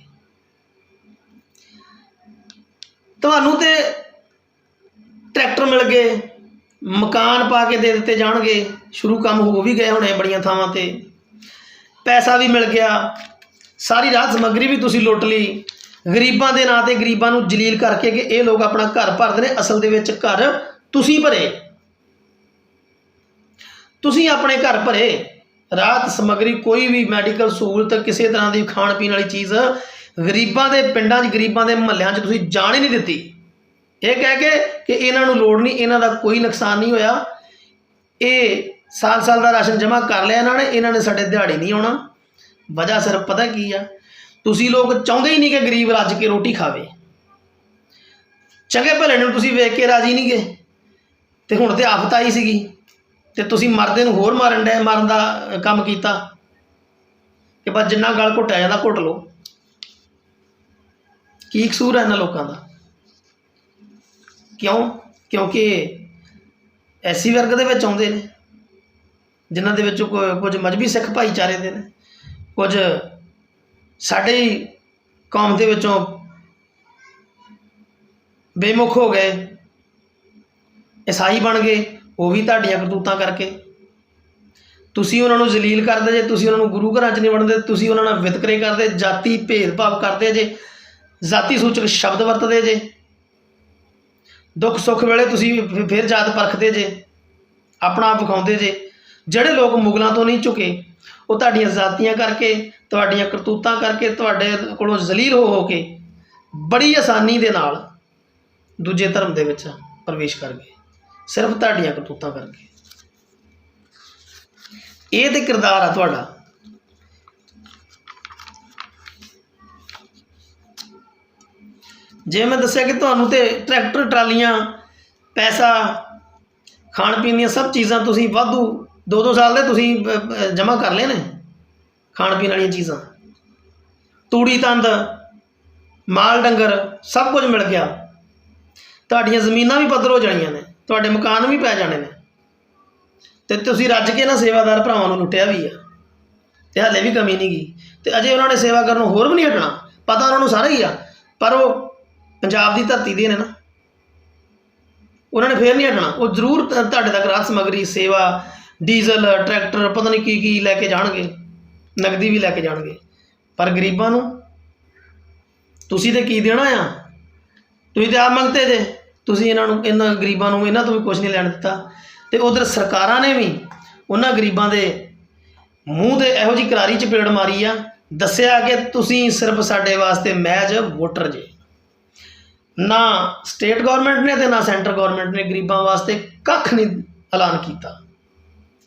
ਤੁਹਾਨੂੰ ਤੇ ਟਰੈਕਟਰ ਮਿਲ ਗਏ, ਮਕਾਨ ਪਾ ਕੇ ਦੇ ਦਿੱਤੇ ਜਾਣਗੇ। ਸ਼ੁਰੂ ਕੰਮ ਹੋ ਵੀ ਗਏ ਹੋਣੇ ਬੜੀਆਂ ਥਾਵਾਂ ਤੇ। ਪੈਸਾ ਵੀ ਮਿਲ ਗਿਆ। ਸਾਰੀ ਰਾਤ ਸਮੱਗਰੀ ਵੀ ਤੁਸੀਂ ਲੁੱਟ ਲਈ। ਗਰੀਬਾਂ ਦੇ ਨਾਂ ਤੇ ਗਰੀਬਾਂ ਨੂੰ ਜਲੀਲ ਕਰਕੇ ਕਿ ਇਹ ਲੋਕ ਆਪਣਾ ਘਰ ਭਰਦੇ ਨੇ, ਅਸਲ ਦੇ ਵਿੱਚ ਘਰ ਤੁਸੀਂ ਭਰੇ। ਤੁਸੀਂ ਆਪਣੇ ਘਰ ਭਰੇ। ਰਾਤ ਸਮੱਗਰੀ ਕੋਈ ਵੀ ਮੈਡੀਕਲ ਸਹੂਲਤ, ਕਿਸੇ ਤਰ੍ਹਾਂ ਦੀ ਖਾਣ ਪੀਣ ਵਾਲੀ ਚੀਜ਼, ਗਰੀਬਾਂ ਦੇ ਪਿੰਡਾਂ 'ਚ, ਗਰੀਬਾਂ ਦੇ ਮਹੱਲਿਆਂ 'ਚ ਤੁਸੀਂ ਜਾਣ ਹੀ ਨਹੀਂ ਦਿੱਤੀ। ਇਹ ਕਹਿ ਕੇ ਕਿ ਇਹਨਾਂ ਨੂੰ ਲੋੜ ਨਹੀਂ, ਇਹਨਾਂ ਦਾ ਕੋਈ ਨੁਕਸਾਨ ਨਹੀਂ ਹੋਇਆ। ਇਹ ਸਾਲ ਸਾਲ ਦਾ ਰਾਸ਼ਨ ਜਮ੍ਹਾਂ ਕਰ ਲਿਆ ਇਹਨਾਂ ਨੇ ਇਹਨਾਂ ਨੇ ਸਾਡੇ ਦਿਹਾੜੀ ਨਹੀਂ ਆਉਣਾ। ਵਜ੍ਹਾ ਸਿਰਫ ਪਤਾ ਕੀ ਆ? ਤੁਸੀਂ ਲੋਕ ਚਾਹੁੰਦੇ ਹੀ ਨਹੀਂ ਕਿ ਗਰੀਬ ਰੱਜ ਕੇ ਰੋਟੀ ਖਾਵੇ। ਚੰਗੇ ਭਲੇ ਨੂੰ ਤੁਸੀਂ ਵੇਖ ਕੇ ਰਾਜੀ ਨਹੀਂ ਗਏ। ਤੇ ਹੁਣ ਤੇ ਆਫਤ ਆਈ ਸੀਗੀ। ਤੇ ਤੁਸੀਂ ਮਰਦੇ ਨੂੰ ਹੋਰ ਮਾਰਨ ਡੈ ਮਾਰਨ ਦਾ ਕੰਮ ਕੀਤਾ। ਕਿ ਬਸ ਜਿੰਨਾ ਗਲ ਘੁੱਟਿਆ ਜਾਂਦਾ ਘੁੱਟ ਲਓ। ਕੀ ਕਸੂਰ ਹੈ ਇਹਨਾਂ ਲੋਕਾਂ ਦਾ? ਕਿਉਂ? ਕਿਉਂਕਿ ਐਸੀ ਵਰਗ ਦੇ ਵਿੱਚ ਆਉਂਦੇ ਨੇ, ਜਿਨ੍ਹਾਂ ਦੇ ਵਿੱਚੋਂ ਕੁਝ ਮਜਬੀ ਸਿੱਖ ਭਾਈਚਾਰੇ ਦੇ ਨੇ, ਕੁਝ ਸਾਡੇ ਕੌਮ ਦੇ ਵਿੱਚੋਂ ਬੇਮੁਖ ਹੋ ਗਏ। ਈਸਾਈ ਬਣ ਗਏ। ਉਹ ਵੀ ਤੁਹਾਡੀਆਂ ਕਰਤੂਤਾਂ ਕਰਕੇ। ਤੁਸੀਂ ਉਹਨਾਂ ਨੂੰ ਜ਼ਲੀਲ ਕਰਦੇ ਜੇ, ਤੁਸੀਂ ਉਹਨਾਂ ਨੂੰ ਗੁਰੂ ਘਰਾਂ 'ਚ ਨਹੀਂ ਵੜਦੇ ਤੁਸੀਂ ਉਹਨਾਂ ਨਾਲ ਵਿਤਕਰੇ ਕਰਦੇ, ਜਾਤੀ ਭੇਦਭਾਵ ਕਰਦੇ ਜੇ, ਜਾਤੀ ਸੂਚਕ ਸ਼ਬਦ ਵਰਤਦੇ ਜੇ। ਦੁੱਖ ਸੁੱਖ ਵੇਲੇ ਤੁਸੀਂ ਫਿਰ ਜਾਤ ਪਰਖਦੇ ਜੇ, ਆਪਣਾ ਆਪ ਵਿਖਾਉਂਦੇ ਜੇ। ਜਿਹੜੇ ਲੋਕ ਮੁਗਲਾਂ ਤੋਂ ਨਹੀਂ ਝੁਕੇ, ਉਹ ਤੁਹਾਡੀਆਂ ਜ਼ਾਤੀਆਂ ਕਰਕੇ, ਤੁਹਾਡੀਆਂ ਕਰਤੂਤਾਂ ਕਰਕੇ, ਤੁਹਾਡੇ ਕੋਲੋਂ ਜ਼ਲੀਲ ਹੋ ਹੋ ਕੇ ਬੜੀ ਆਸਾਨੀ ਦੇ ਨਾਲ ਦੂਜੇ ਧਰਮ ਦੇ ਵਿੱਚ ਪ੍ਰਵੇਸ਼ ਕਰ ਗਏ। ਸਿਰਫ ਤੁਹਾਡੀਆਂ ਕਰਤੂਤਾਂ ਕਰਕੇ। ਇਹ ਤੇ ਕਿਰਦਾਰ ਆ ਤੁਹਾਡਾ। ਜੇ ਮੈਂ ਦੱਸਿਆ ਕਿ ਤੁਹਾਨੂੰ ਤੇ ਟਰੈਕਟਰ, ਟਰਾਲੀਆਂ, ਪੈਸਾ ਖਾਣ ਪੀਣ ਦੀਆਂ ਸਭ ਚੀਜ਼ਾਂ ਤੁਸੀਂ ਵਾਧੂ ਦੋ ਦੋ ਸਾਲ ਦੇ ਤੁਸੀਂ ਜਮ੍ਹਾਂ ਕਰ ਲਏ ਨੇ ਖਾਣ ਪੀਣ ਵਾਲੀਆਂ ਚੀਜ਼ਾਂ। ਤੂੜੀ, ਤੰਦ, ਮਾਲ, ਡੰਗਰ, ਸਭ ਕੁਝ ਮਿਲ ਗਿਆ। ਤੁਹਾਡੀਆਂ ਜ਼ਮੀਨਾਂ ਵੀ ਪੱਧਰ ਹੋ ਜਾਣੀਆਂ ਨੇ, ਤੁਹਾਡੇ ਮਕਾਨ ਵੀ ਪੈ ਜਾਣੇ ਨੇ। ਤੇ ਤੁਸੀਂ ਰੱਜ ਕੇ ਨਾ ਸੇਵਾਦਾਰ ਭਰਾਵਾਂ ਨੂੰ ਲੁੱਟਿਆ ਵੀ ਆ। ਤੇ ਹਾਲੇ ਵੀ ਕਮੀ ਨਹੀਂ ਗਈ ਤੇ ਅਜੇ ਉਹਨਾਂ ਨੇ ਸੇਵਾ ਕਰਨ ਨੂੰ ਹੋਰ ਵੀ ਨਹੀਂ ਹਟਣਾ। ਪਤਾ ਉਹਨਾਂ ਨੂੰ ਸਾਰਾ ਹੀ ਆ। ਪਰ ਉਹ ਪੰਜਾਬ ਦੀ ਧਰਤੀ ਦੇ ਨੇ ਨਾ। ਉਹਨਾਂ ਨੇ ਫੇਰ ਨਹੀਂ ਹਟਣਾ। ਉਹ ਜ਼ਰੂਰ ਤੁਹਾਡੇ ਤੱਕ ਰਾਤ ਸਮਗਰੀ, ਸੇਵਾ ਡੀਜ਼ਲ, ਟਰੈਕਟਰ, ਪਤਾ ਨਹੀਂ ਕੀ ਕੀ ਲੈ ਕੇ ਜਾਣਗੇ ਨਗਦੀ ਵੀ ਲੈ ਕੇ ਜਾਣਗੇ। ਪਰ ਗਰੀਬਾਂ ਨੂੰ ਤੁਸੀਂ ਤੇ ਕੀ ਦੇਣਾ ਆ? ਤੁਸੀਂ ਤੇ ਆਪ ਮੰਗਤੇ ਜੇ। ਤੁਸੀਂ ਇਹਨਾਂ ਨੂੰ, ਇਹਨਾਂ ਗਰੀਬਾਂ ਨੂੰ, ਇਹਨਾਂ ਤੋਂ ਵੀ ਕੁਝ ਨਹੀਂ ਲੈਣ ਦਿੱਤਾ। ਤੇ ਉਧਰ ਸਰਕਾਰਾਂ ਨੇ ਵੀ ਉਹਨਾਂ ਗਰੀਬਾਂ ਦੇ ਮੂੰਹ ਤੇ ਇਹੋ ਜੀ ਕਰਾਰੀ ਚਪੇੜ ਮਾਰੀ ਆ, ਦੱਸਿਆ ਕਿ ਤੁਸੀਂ ਸਿਰਫ ਸਾਡੇ ਵਾਸਤੇ ਮਹਿਜ ਵੋਟਰ ਜੇ। ਨਾ ਸਟੇਟ ਗਵਰਨਮੈਂਟ ਨੇ ਤੇ ਨਾ ਸੈਂਟਰ ਗਵਰਨਮੈਂਟ ਨੇ ਗਰੀਬਾਂ ਵਾਸਤੇ ਕੱਖ ਨਹੀਂ ਐਲਾਨ ਕੀਤਾ।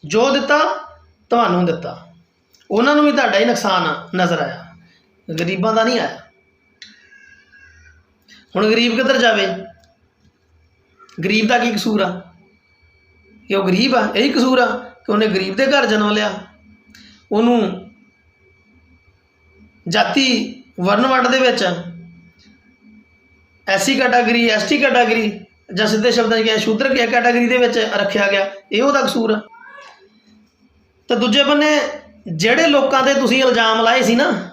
ਜੋ ਦਿੱਤਾ, ਤੁਹਾਨੂੰ ਦਿੱਤਾ। ਉਹਨਾਂ ਨੂੰ ਵੀ ਤੁਹਾਡਾ ਹੀ ਨੁਕਸਾਨ ਨਜ਼ਰ ਆਇਆ। ਗਰੀਬਾਂ ਦਾ ਨਹੀਂ ਆਇਆ। ਹੁਣ ਗਰੀਬ ਕਿੱਧਰ ਜਾਵੇ? ਗਰੀਬ ਦਾ ਕੀ ਕਸੂਰ ਆ? ਕਿ ਉਹ ਗਰੀਬ ਆ, ਇਹੀ ਕਸੂਰ ਆ ਕਿ ਉਹਨੇ ਗਰੀਬ ਦੇ ਘਰ ਜਨਮ ਲਿਆ। ਉਹਨੂੰ ਜਾਤੀ ਵਰਨ ਵੰਡ ਦੇ ਵਿੱਚ ਐਸੀ ਕੈਟਾਗਰੀ ਐਸਟੀ ਕੈਟਾਗਰੀ ਜਾਂ ਸਿੱਧੇ ਸ਼ਬਦਾਂ 'ਚ ਕਿਹਾ, ਸ਼ੂਦਰ ਕੈਟਾਗਰੀ ਦੇ ਵਿੱਚ ਰੱਖਿਆ ਗਿਆ। ਇਹ ਉਹਦਾ ਕਸੂਰ ਆ। ਤੇ ਦੂਜੇ ਬੰਨੇ ਜਿਹੜੇ ਲੋਕਾਂ ਤੇ ਤੁਸੀਂ ਇਲਜ਼ਾਮ ਲਾਏ ਸੀ ਨਾ,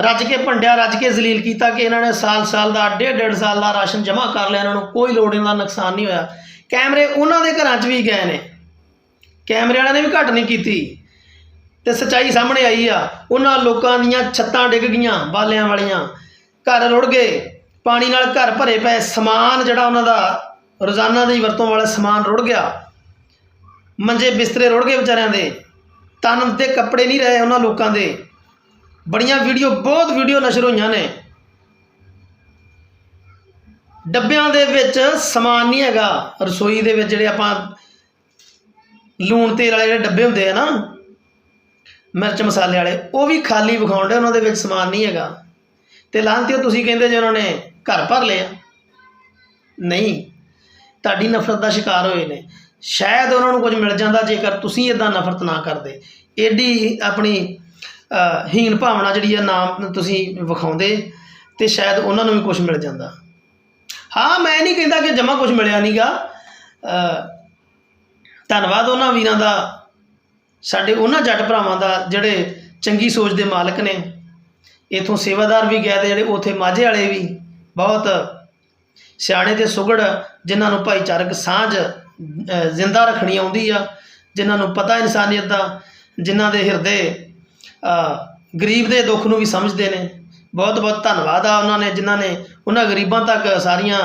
ਰੱਜ ਕੇ ਭੰਡਿਆ, ਰੱਜ ਕੇ ਜ਼ਲੀਲ ਕੀਤਾ ਕਿ ਇਹਨਾਂ ਨੇ ਸਾਲ ਸਾਲ ਦਾ, ਡੇਢ ਡੇਢ ਸਾਲ ਦਾ ਰਾਸ਼ਨ ਜਮ੍ਹਾਂ ਕਰ ਲਿਆ ਇਹਨਾਂ ਨੂੰ, ਕੋਈ ਲੋੜ ਇਹਨਾਂ ਦਾ ਨੁਕਸਾਨ ਨਹੀਂ ਹੋਇਆ। ਕੈਮਰੇ ਉਹਨਾਂ ਦੇ ਘਰਾਂ 'ਚ ਵੀ ਗਏ ਨੇ। ਕੈਮਰੇ ਵਾਲਿਆਂ ਨੇ ਵੀ ਘੱਟ ਨਹੀਂ ਕੀਤੀ। ਤੇ ਸਚਾਈ ਸਾਹਮਣੇ ਆਈ ਆ, ਉਹਨਾਂ ਲੋਕਾਂ ਦੀਆਂ ਛੱਤਾਂ ਡਿੱਗ ਗਈਆਂ, ਬਾਲਿਆਂ ਵਾਲੀਆਂ। ਘਰ ਰੁੜ ਗਏ। ਪਾਣੀ ਨਾਲ ਘਰ ਭਰੇ ਪਏ ਸਮਾਨ ਜਿਹੜਾ ਉਹਨਾਂ ਦਾ ਰੋਜ਼ਾਨਾ ਦੀ ਵਰਤੋਂ ਵਾਲਾ ਸਮਾਨ ਰੁੜ ਗਿਆ। ਮੰਜੇ ਬਿਸਤਰੇ ਰੁੜ ਗਏ ਵਿਚਾਰਿਆਂ ਦੇ। ਤਨ ਤੇ ਕੱਪੜੇ ਨਹੀਂ ਰਹੇ ਉਹਨਾਂ ਲੋਕਾਂ ਦੇ। ਬੜੀਆਂ ਵੀਡੀਓ, ਬਹੁਤ ਵੀਡੀਓ ਨਸ਼ਰ ਹੋਈਆਂ ਨੇ। ਡੱਬਿਆਂ ਦੇ ਵਿੱਚ ਸਮਾਨ ਨਹੀਂ ਹੈਗਾ। ਰਸੋਈ ਦੇ ਵਿੱਚ ਜਿਹੜੇ ਆਪਾਂ ਲੂਣ ਤੇਲ ਵਾਲੇ ਜਿਹੜੇ ਡੱਬੇ ਹੁੰਦੇ ਆ ਨਾ, ਮਿਰਚ ਮਸਾਲੇ ਵਾਲੇ, ਉਹ ਵੀ ਖਾਲੀ ਵਿਖਾਉਣ ਵਿਖਾਉਂਦੇ ਉਹਨਾਂ ਦੇ ਵਿੱਚ ਸਮਾਨ ਨਹੀਂ ਹੈਗਾ। ਤੇ ਲਾਂਤਿਓ ਤੁਸੀਂ ਕਹਿੰਦੇ ਜੇ ਉਹਨਾਂ ਨੇ ਘਰ ਭਰ ਲਿਆ ਨਹੀਂ, ਤੁਹਾਡੀ ਨਫ਼ਰਤ ਦਾ ਸ਼ਿਕਾਰ ਹੋਏ ਨੇ। ਸ਼ਾਇਦ ਉਹਨਾਂ ਨੂੰ ਕੁਝ ਮਿਲ ਜਾਂਦਾ ਜੇਕਰ ਤੁਸੀਂ ਇਦਾਂ ਨਫ਼ਰਤ ਨਾ ਕਰਦੇ। ਏਡੀ ਆਪਣੀ ਅ, ਹੀਨ ਭਾਵਨਾ ਜਿਹੜੀ ਆ ਨਾਮ ਤੁਸੀਂ ਵਿਖਾਉਂਦੇ ਤੇ ਸ਼ਾਇਦ ਉਹਨਾਂ ਨੂੰ ਵੀ ਕੁਝ ਮਿਲ ਜਾਂਦਾ। ਹਾਂ ਮੈਂ ਨਹੀਂ ਕਹਿੰਦਾ ਕਿ ਜਮਾ ਕੁਝ ਮਿਲਿਆ ਨਹੀਂਗਾ ਧੰਨਵਾਦ ਉਹਨਾਂ ਵੀਰਾਂ ਦਾ। ਸਾਡੇ ਉਹਨਾਂ ਜੱਟ ਭਰਾਵਾਂ ਦਾ ਜਿਹੜੇ ਚੰਗੀ ਸੋਚ ਦੇ ਮਾਲਕ ਨੇ। ਇਥੋਂ ਸੇਵਾਦਾਰ ਵੀ ਗਏ ਤੇ ਜਿਹੜੇ ਉਥੇ ਮਾਝੇ ਵਾਲੇ ਵੀ ਬਹੁਤ ਸਿਆਣੇ ਤੇ ਸੁਗੜ ਜਿਨ੍ਹਾਂ ਨੂੰ ਭਾਈਚਾਰਕ ਸਾਂਝ ਜ਼ਿੰਦਾ ਰੱਖਣੀ ਆਉਂਦੀ ਆ, ਜਿਨ੍ਹਾਂ ਨੂੰ ਪਤਾ ਇਨਸਾਨੀਅਤ ਦਾ, ਜਿਨ੍ਹਾਂ ਦੇ ਹਿਰਦੇ ਗਰੀਬ ਦੇ ਦੁੱਖ ਨੂੰ ਵੀ ਸਮਝਦੇ ਨੇ। ਬਹੁਤ ਬਹੁਤ ਧੰਨਵਾਦ ਆ ਉਹਨਾਂ ਨੇ, ਜਿਨ੍ਹਾਂ ਨੇ ਉਹਨਾਂ ਗਰੀਬਾਂ ਤੱਕ ਸਾਰੀਆਂ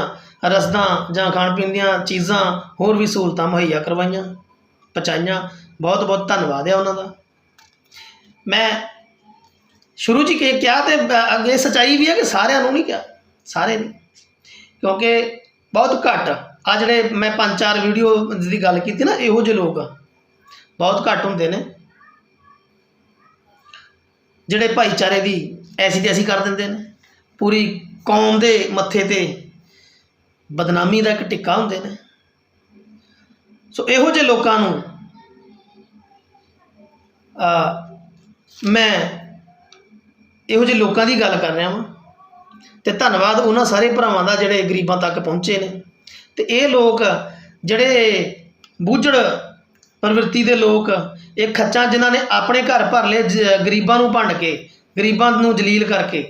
ਰਸਦਾਂ ਜਾਂ ਖਾਣ ਪੀਣ ਦੀਆਂ ਚੀਜ਼ਾਂ ਹੋਰ ਵੀ ਸਹੂਲਤਾਂ ਮੁਹੱਈਆ ਕਰਵਾਈਆਂ, ਪਹੁੰਚਾਈਆਂ। ਬਹੁਤ ਬਹੁਤ ਧੰਨਵਾਦ ਹੈ ਉਹਨਾਂ ਦਾ। ਮੈਂ ਸ਼ੁਰੂ 'ਚ ਕਿ, ਕਿਹਾ ਤੇ ਅੱਗੇ ਸਚਾਈ ਵੀ ਹੈ ਕਿ ਸਾਰਿਆਂ ਨੂੰ ਨਹੀਂ ਕਿਹਾ। ਸਾਰੇ ਨਹੀਂ। ਕਿਉਂਕਿ ਬਹੁਤ ਘੱਟ ਆ ਜਿਹੜੇ ਮੈਂ ਪੰਜ ਚਾਰ ਵੀਡੀਓ ਦੀ ਗੱਲ ਕੀਤੀ ਨਾ, ਇਹੋ ਜਿਹੇ ਲੋਕ ਬਹੁਤ ਘੱਟ ਹੁੰਦੇ ਨੇ। ਜਿਹੜੇ ਭਾਈਚਾਰੇ ਦੀ ਐਸੀ ਤੈਸੀ ਕਰ ਦਿੰਦੇ ਨੇ। ਪੂਰੀ ਕੌਮ ਦੇ ਮੱਥੇ ਤੇ ਬਦਨਾਮੀ ਦਾ ਇੱਕ ਟਿੱਕਾ ਹੁੰਦੇ ਨੇ। ਸੋ ਇਹੋ ਜਿਹੇ ਲੋਕਾਂ ਨੂੰ ਆ ਮੈਂ ਇਹੋ ਜਿਹੇ ਲੋਕਾਂ ਦੀ ਗੱਲ ਕਰ ਰਿਹਾ ਵਾਂ। ਤੇ ਧੰਨਵਾਦ ਉਹਨਾਂ ਸਾਰੇ ਭਰਾਵਾਂ ਦਾ ਜਿਹੜੇ ਗਰੀਬਾਂ ਤੱਕ ਪਹੁੰਚੇ ਨੇ। ਤੇ ਇਹ ਲੋਕ ਜਿਹੜੇ ਬੂਝੜ ਪ੍ਰਵਿਰਤੀ ਦੇ ਲੋਕ, ਇਹ ਖੱਚਾਂ ਜਿਨ੍ਹਾਂ ਨੇ ਆਪਣੇ ਘਰ ਭਰ ਲਏ ਗਰੀਬਾਂ ਨੂੰ ਭੰਡ ਕੇ, ਗਰੀਬਾਂ ਨੂੰ ਜਲੀਲ ਕਰਕੇ।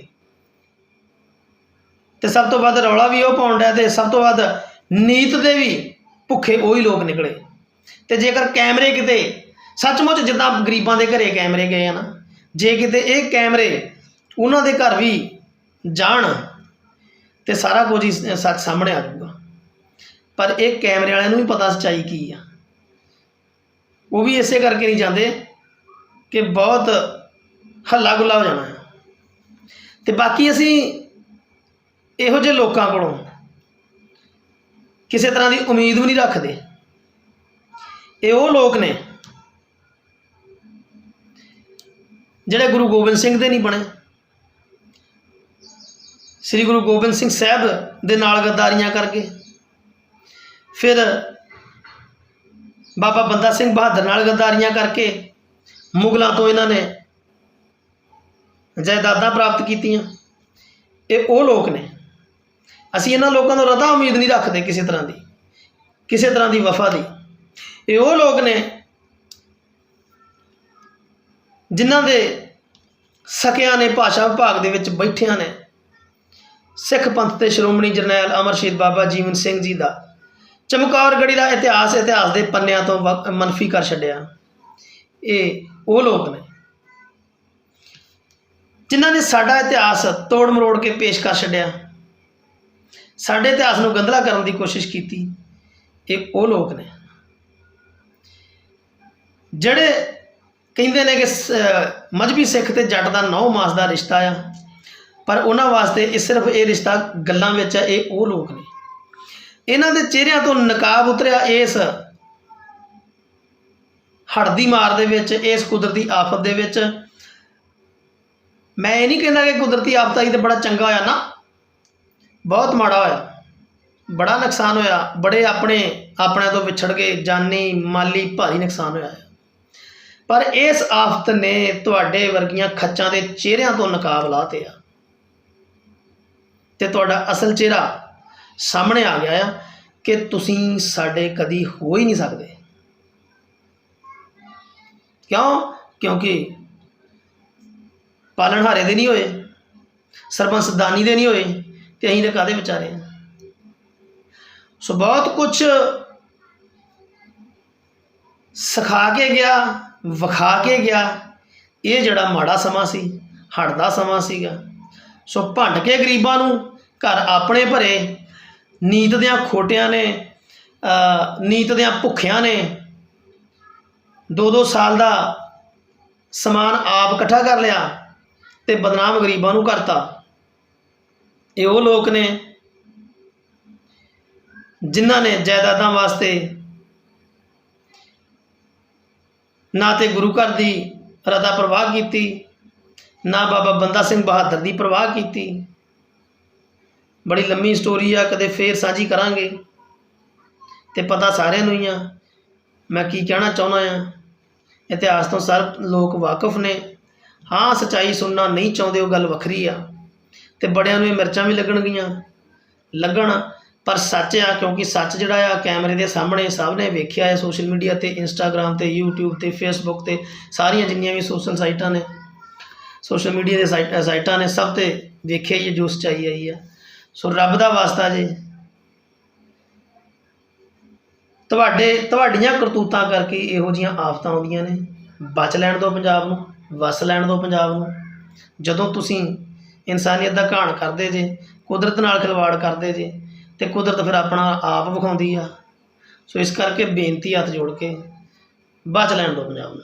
ਤੇ ਸਭ ਤੋਂ ਵੱਧ ਰੌਲਾ ਵੀ ਉਹ ਪਾਉਣ ਡਿਆ ਤੇ ਸਭ ਤੋਂ ਵੱਧ ਨੀਤ ਦੇ ਵੀ ਭੁੱਖੇ ਉਹੀ ਲੋਕ ਨਿਕਲੇ। ਤੇ ਜੇਕਰ ਕੈਮਰੇ ਕਿਤੇ, ਸੱਚਮੁੱਚ ਜਿੱਦਾਂ ਗਰੀਬਾਂ ਦੇ ਘਰੇ ਕੈਮਰੇ ਗਏ ਆ ਨਾ, ਜੇ ਕਿਤੇ ਇਹ ਕੈਮਰੇ ਉਹਨਾਂ ਦੇ ਘਰ ਵੀ ਜਾਣ, ਤੇ ਸਾਰਾ ਕੁਝ ਹੀ ਸੱਚ ਸਾਹਮਣੇ ਆ ਜਾਊਗਾ। ਪਰ ਇਹ ਕੈਮਰੇ ਵਾਲਿਆਂ ਨੂੰ ਵੀ ਪਤਾ ਸੱਚਾਈ ਕੀ ਆ। ਉਹ ਵੀ ਇਸੇ ਕਰਕੇ ਨਹੀਂ ਜਾਂਦੇ ਕਿ ਬਹੁਤ ਹੱਲਾ ਗੁੱਲਾ ਹੋ ਜਾਣਾ। ਹੈ ਤੇ ਬਾਕੀ ਅਸੀਂ ਇਹੋ ਜਿਹੇ ਲੋਕਾਂ ਕੋਲੋਂ ਕਿਸੇ ਤਰ੍ਹਾਂ ਦੀ ਉਮੀਦ ਵੀ ਨਹੀਂ ਰੱਖਦੇ। ਇਹ ਉਹ ਲੋਕ ਨੇ ਜਿਹੜੇ ਗੁਰੂ ਗੋਬਿੰਦ ਸਿੰਘ ਦੇ ਨਹੀਂ ਬਣੇ। ਸ੍ਰੀ ਗੁਰੂ ਗੋਬਿੰਦ ਸਿੰਘ ਸਾਹਿਬ ਦੇ ਨਾਲ ਗੱਦਾਰੀਆਂ ਕਰਕੇ ਫਿਰ ਬਾਬਾ ਬੰਦਾ ਸਿੰਘ ਬਹਾਦਰ ਨਾਲ ਗੱਦਾਰੀਆਂ ਕਰਕੇ ਮੁਗਲਾਂ ਤੋਂ ਇਹਨਾਂ ਨੇ ਜਾਇਦਾਦਾਂ ਪ੍ਰਾਪਤ ਕੀਤੀਆਂ। ਇਹ ਉਹ ਲੋਕ ਨੇ। ਅਸੀਂ ਇਹਨਾਂ ਲੋਕਾਂ ਤੋਂ ਰਦਾ ਉਮੀਦ ਨਹੀਂ ਰੱਖਦੇ ਕਿਸੇ ਤਰ੍ਹਾਂ ਦੀ, ਕਿਸੇ ਤਰ੍ਹਾਂ ਦੀ ਵਫਾ ਦੀ। ਇਹ ਉਹ ਲੋਕ ਨੇ ਜਿਨ੍ਹਾਂ ਦੇ ਸਕਿਆਂ ਨੇ ਭਾਸ਼ਾ ਵਿਭਾਗ ਦੇ ਵਿੱਚ ਬੈਠਿਆਂ ਨੇ। ਸਿੱਖ ਪੰਥ ਤੇ ਸ਼੍ਰੋਮਣੀ ਜਰਨੈਲ ਅਮਰ ਬਾਬਾ ਜੀਵਨ ਸਿੰਘ ਜੀ ਦਾ। ਚਮਕੌਰ ਦਾ ਇਤਿਹਾਸ ਇਤਿਹਾਸ ਦੇ ਪੰਨਿਆਂ ਤੋਂ ਵ- ਮਨਫੀ ਕਰ ਛੱਡਿਆ। ਇਹ ਉਹ ਲੋਕ ਨੇ ਜਿਨ੍ਹਾਂ ਨੇ ਸਾਡਾ ਇਤਿਹਾਸ ਤੋੜ ਮਰੋੜ ਕੇ ਪੇਸ਼ ਕਰ ਛੱਡਿਆ। ਸਾਡੇ ਇਤਿਹਾਸ ਨੂੰ ਗੰਧਲਾ ਕਰਨ ਦੀ ਕੋਸ਼ਿਸ਼ ਕੀਤੀ, ਇਹ ਉਹ ਲੋਕ ਨੇ। ਜਿਹੜੇ ਕਹਿੰਦੇ ਨੇ ਕਿ ਸ- ਮਜ਼੍ਹਬੀ ਸਿੱਖ ਤੇ ਜੱਟ ਦਾ ਨੌ ਮਾਸ ਦਾ ਰਿਸ਼ਤਾ ਆ, ਪਰ ਉਹਨਾਂ ਵਾਸਤੇ ਇਹ ਸਿਰਫ ਇਹ ਰਿਸ਼ਤਾ ਗੱਲਾਂ ਵਿੱਚ ਆ, ਇਹ ਉਹ ਲੋਕ ਨੇ। ਇਹਨਾਂ ਦੇ ਚਿਹਰਿਆਂ ਤੋਂ ਨਕਾਬ ਉਤਰਿਆ ਇਸ ਹੜ੍ਹ ਦੀ ਮਾਰ ਦੇ ਵਿੱਚ, ਇਸ ਕੁਦਰਤੀ ਆਫਤ ਦੇ ਵਿੱਚ। ਮੈਂ ਇਹ ਨਹੀਂ ਕਹਿੰਦਾ ਕਿ ਕੁਦਰਤੀ ਆਫਤ ਆਈ ਤੇ ਬੜਾ ਚੰਗਾ ਹੋਇਆ ਨਾ। ਬਹੁਤ ਮਾੜਾ ਹੋਇਆ। ਬੜਾ ਨੁਕਸਾਨ ਹੋਇਆ। ਬੜੇ ਆਪਣੇ, ਆਪਣਿਆਂ ਤੋਂ ਵਿਛੜ ਗਏ। ਜਾਨੀ, ਮਾਲੀ, ਭਾਰੀ ਨੁਕਸਾਨ ਹੋਇਆ। ਹੈ। ਪਰ ਇਸ ਆਫਤ ਨੇ ਤੁਹਾਡੇ ਵਰਗੀਆਂ ਖੱਚਾਂ ਦੇ ਚਿਹਰਿਆਂ ਤੋਂ ਨਕਾਬ ਲਾਤੇ ਆ ਤੇ ਤੁਹਾਡਾ ਅਸਲ ਚਿਹਰਾ ਸਾਹਮਣੇ ਆ ਗਿਆ ਆ ਕਿ ਤੁਸੀਂ ਸਾਡੇ ਕਦੀ ਹੋ ਹੀ ਨਹੀਂ ਸਕਦੇ। ਕਿਉਂ? ਕਿਉਂਕਿ ਪਾਲਣਹਾਰੇ ਦੇ ਨਹੀਂ ਹੋਏ ਸਰਬੰਸ ਦਾਨੀ ਦੇ ਨਹੀਂ ਹੋਏ ਤੇ ਅਸੀਂ ਤਾਂ ਕਾਦੇ ਵਿਚਾਰੇ ਹਾਂ ਸੋ ਬਹੁਤ ਕੁਝ ਸਿਖਾ ਕੇ ਗਿਆ, ਵਿਖਾ ਕੇ ਗਿਆ। ਇਹ ਜਿਹੜਾ ਮਾੜਾ ਸਮਾਂ ਸੀ ਹੜ੍ਹ ਸਮਾਂ ਸੀਗਾ। ਸੋ ਭੰਡ ਕੇ ਗਰੀਬਾਂ ਨੂੰ ਘਰ ਆਪਣੇ ਭਰੇ ਨੀਤ ਦਿਆਂ ਖੋਟਿਆਂ ਨੇ ਨੀਤ ਦਿਆਂ ਭੁੱਖਿਆਂ ਨੇ। ਦੋ ਦੋ ਸਾਲ ਦਾ ਸਮਾਨ ਆਪ ਇਕੱਠਾ ਕਰ ਲਿਆ ਤੇ ਬਦਨਾਮ ਗਰੀਬਾਂ ਨੂੰ ਕਰਤਾ। ਇਹ ਉਹ ਲੋਕ ਨੇ ਜਿਨ੍ਹਾਂ ਨੇ ਜਾਇਦਾਦਾਂ ਵਾਸਤੇ ਨਾ ਤੇ ਗੁਰੂ ਘਰ ਦੀ ਰਦਾ ਪ੍ਰਵਾਹ ਕੀਤੀ, ਨਾ ਬਾਬਾ ਬੰਦਾ ਸਿੰਘ ਬਹਾਦਰ ਦੀ ਪ੍ਰਵਾਹ ਕੀਤੀ। ਬੜੀ ਲੰਮੀ ਸਟੋਰੀ ਆ, ਕਦੇ ਫੇਰ ਸਾਂਝੀ ਕਰਾਂਗੇ। ਤੇ ਪਤਾ ਸਾਰਿਆਂ ਨੂੰ ਹੀ ਆ, ਮੈਂ ਕੀ ਕਹਿਣਾ ਚਾਹੁੰਦਾ ਆ। ਇਤਿਹਾਸ ਤੋਂ ਸਰ ਲੋਕ ਵਾਕਿਫ ਨੇ। ਹਾਂ, ਸਚਾਈ ਸੁਣਨਾ ਨਹੀਂ ਚਾਹੁੰਦੇ, ਉਹ ਗੱਲ ਵੱਖਰੀ ਆ। ਤੇ ਬੜਿਆਂ ਨੂੰ ਇਹ ਮਿਰਚਾਂ ਵੀ ਲੱਗਣਗੀਆਂ। ਲੱਗਣ, ਪਰ ਸੱਚ ਆ, ਕਿਉਂਕਿ ਸੱਚ ਜਿਹੜਾ ਆ, ਕੈਮਰੇ ਦੇ ਸਾਹਮਣੇ ਸਭ ਨੇ ਵੇਖਿਆ ਹੈ ਸੋਸ਼ਲ ਮੀਡੀਆ ਤੇ ਇੰਸਟਾਗ੍ਰam ਤੇ, YouTube ਤੇ, Facebook ਤੇ, ਸਾਰੀਆਂ ਜਿੰਨੀਆਂ ਵੀ ਸੋਸ਼ਲ ਸਾਈਟਾਂ ਨੇ। ਸੋਸ਼ਲ ਮੀਡੀਆ ਦੇ ਸਾਈਟ- ਸਾਈਟਾਂ ਨੇ, ਸਭ ਤੇ ਵੇਖਿਆ ਹੀ ਹੈ ਜੋ ਸੱਚਾਈ ਆਈ ਆ। ਸੋ ਰੱਬ ਦਾ ਵਾਸਤਾ ਜੀ। ਤੁਹਾਡੇ, ਤੁਹਾਡੀਆਂ ਕਰਤੂਤਾਂ ਕਰਕੇ ਇਹੋ ਜੀਆਂ ਆਫਤਾਂ ਆਉਂਦੀਆਂ ਨੇ। ਬਚ ਲੈਣ ਦਿਓ ਪੰਜਾਬ ਨੂੰ, ਵਸ ਲੈਣ ਦਿਓ ਪੰਜਾਬ ਨੂੰ। ਜਦੋਂ ਤੁਸੀਂ ਇਨਸਾਨੀਅਤ ਦਾ ਘਾਣ ਕਰਦੇ ਜੇ, ਕੁਦਰਤ ਨਾਲ ਖਿਲਵਾੜ ਕਰਦੇ ਜੇ, ਤੇ ਕੁਦਰਤ ਫਿਰ ਆਪਣਾ ਆਪ ਵਿਖਾਉਂਦੀ ਆ। ਸੋ ਇਸ ਕਰਕੇ ਬੇਨਤੀ ਹੱਥ ਜੋੜ ਕੇ ਬਚ ਲੈਣ ਦਿਓ ਪੰਜਾਬ ਨੂੰ।